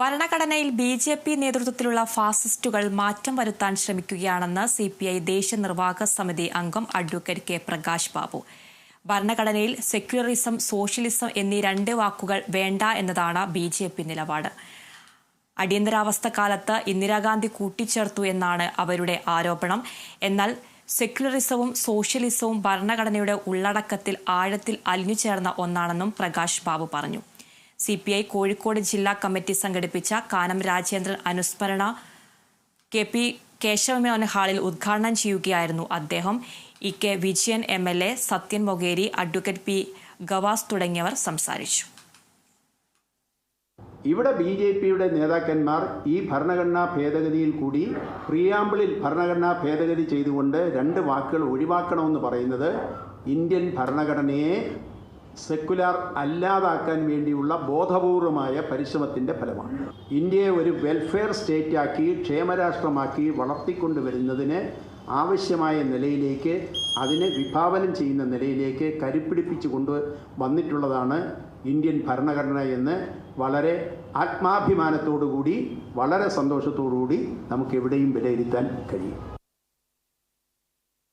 ഭരണഘടനയിൽ B J P നേതൃത്വത്തിലുള്ള ഫാസിസ്റ്റുകൾ മാറ്റം വരുത്താൻ ശ്രമിക്കുകയാണെന്ന് സി പി ഐ ദേശീയ നിർവാഹക സമിതി അംഗം അഡ്വക്കേറ്റ് കെ പ്രകാശ് ബാബു. ഭരണഘടനയിൽ സെക്യുലറിസം സോഷ്യലിസം എന്നീ രണ്ട് വാക്കുകൾ വേണ്ട എന്നതാണ് ബി ജെ പി നിലപാട്. അടിയന്തരാവസ്ഥ കാലത്ത് ഇന്ദിരാഗാന്ധി കൂട്ടിച്ചേർത്തു എന്നാണ് അവരുടെ ആരോപണം. എന്നാൽ സെക്യുലറിസവും സോഷ്യലിസവും ഭരണഘടനയുടെ ഉള്ളടക്കത്തിൽ ആഴത്തിൽ അലിഞ്ഞു ചേർന്ന ഒന്നാണെന്നും പ്രകാശ് ബാബു പറഞ്ഞു. സി പി ഐ കോഴിക്കോട് ജില്ലാ കമ്മിറ്റി സംഘടിപ്പിച്ച കാനം രാജേന്ദ്രൻ അനുസ്മരണ കെ പി കേശവമേനോൻ ഹാളിൽ ഉദ്ഘാടനം ചെയ്യുകയായിരുന്നു അദ്ദേഹം. E K Vijayan M L A Sathyan Mokeri advocate P Gavas തുടങ്ങിയവർ സംസാരിച്ചു. ഇവിടെ ബി ജെ പിയുടെ നേതാക്കന്മാർ ഈ ഭരണഘടനാ ഭേദഗതിയിൽ കൂടി പ്രിയാമ്പിളിൽ ഭരണഘടനാ ഭേദഗതി ചെയ്തുകൊണ്ട് രണ്ട് വാക്കുകൾ ഒഴിവാക്കണമെന്ന് പറയുന്നത് ഇന്ത്യൻ ഭരണഘടനയെ സെക്കുലാർ അല്ലാതാക്കാൻ വേണ്ടിയുള്ള ബോധപൂർവമായ പരിശ്രമത്തിന്റെ ഫലമാണ്. ഇന്ത്യയെ ഒരു വെൽഫെയർ സ്റ്റേറ്റാക്കി ക്ഷേമരാഷ്ട്രമാക്കി വളർത്തിക്കൊണ്ടുവരുന്നതിന് ആവശ്യമായ നിലയിലേക്ക് അതിനെ വിഭാവനം ചെയ്യുന്ന നിലയിലേക്ക് കരുപ്പിടിപ്പിച്ചു കൊണ്ട് വന്നിട്ടുള്ളതാണ് ഇന്ത്യൻ ഭരണഘടന എന്ന് വളരെ ആത്മാഭിമാനത്തോടുകൂടി വളരെ സന്തോഷത്തോടുകൂടി നമുക്ക് എവിടെയും വിലയിരുത്താൻ കഴിയും.